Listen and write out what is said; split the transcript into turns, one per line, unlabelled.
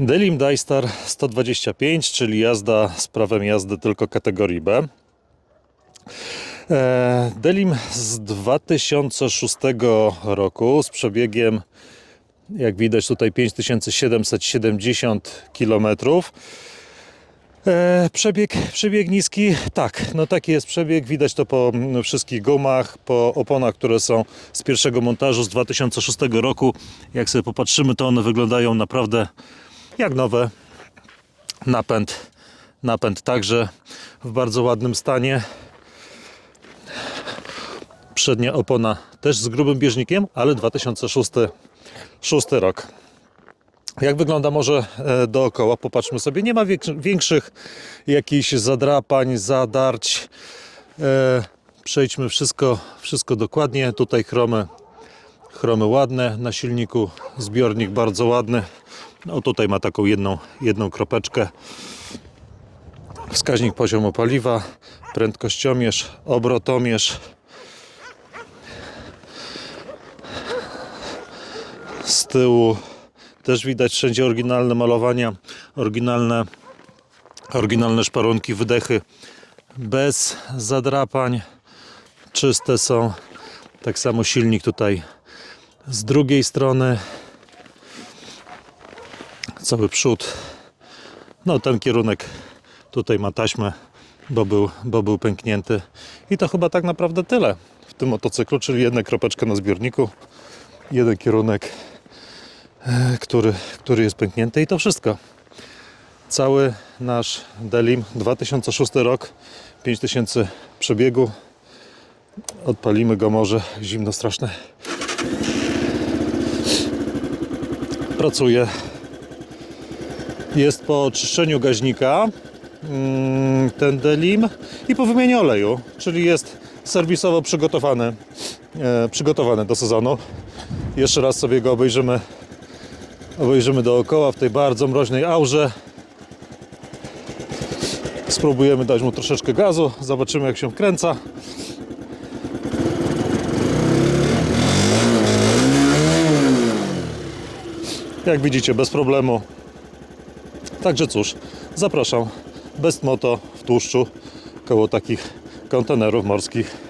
Delim Dystar 125, czyli jazda z prawem jazdy tylko kategorii B. E, Delim z 2006 roku z przebiegiem, jak widać tutaj 5770 km. E, Przebieg, przebieg niski, tak, no taki jest przebieg, widać to po mm, wszystkich gumach, po oponach, które są z pierwszego montażu z 2006 roku. Jak sobie popatrzymy, to one wyglądają naprawdę jak nowe. Napęd, napęd także w bardzo ładnym stanie. Przednia opona też z grubym bieżnikiem, ale 2006 szósty rok. Jak wygląda może e, dookoła? Popatrzmy sobie. Nie ma większych jakichś zadrapań, zadarć. E, Przejdźmy wszystko, wszystko dokładnie. Tutaj chromy, chromy ładne. Na silniku zbiornik bardzo ładny. No tutaj ma taką jedną, jedną kropeczkę. Wskaźnik poziomu paliwa, prędkościomierz, obrotomierz. Z tyłu też widać wszędzie oryginalne malowania, oryginalne, oryginalne szparunki, wydechy bez zadrapań. Czyste są. Tak samo silnik tutaj z drugiej strony. Cały przód. No ten kierunek tutaj ma taśmę, bo był, bo był pęknięty. I to chyba tak naprawdę tyle w tym motocyklu, czyli jedna kropeczka na zbiorniku, jeden kierunek który, który jest pęknięty i to wszystko. Cały nasz Delim 2006 rok, 5000 przebiegu. Odpalimy go może, zimno straszne. Pracuje. Jest po oczyszczeniu gaźnika mm, ten Delim i po wymianie oleju, czyli jest serwisowo przygotowany, e, przygotowany do sezonu. Jeszcze raz sobie go obejrzymy obejrzymy dookoła w tej bardzo mroźnej aurze. Spróbujemy dać mu troszeczkę gazu, zobaczymy jak się wkręca. Jak widzicie, bez problemu. Także cóż, zapraszam. Best Moto w tłuszczu koło takich kontenerów morskich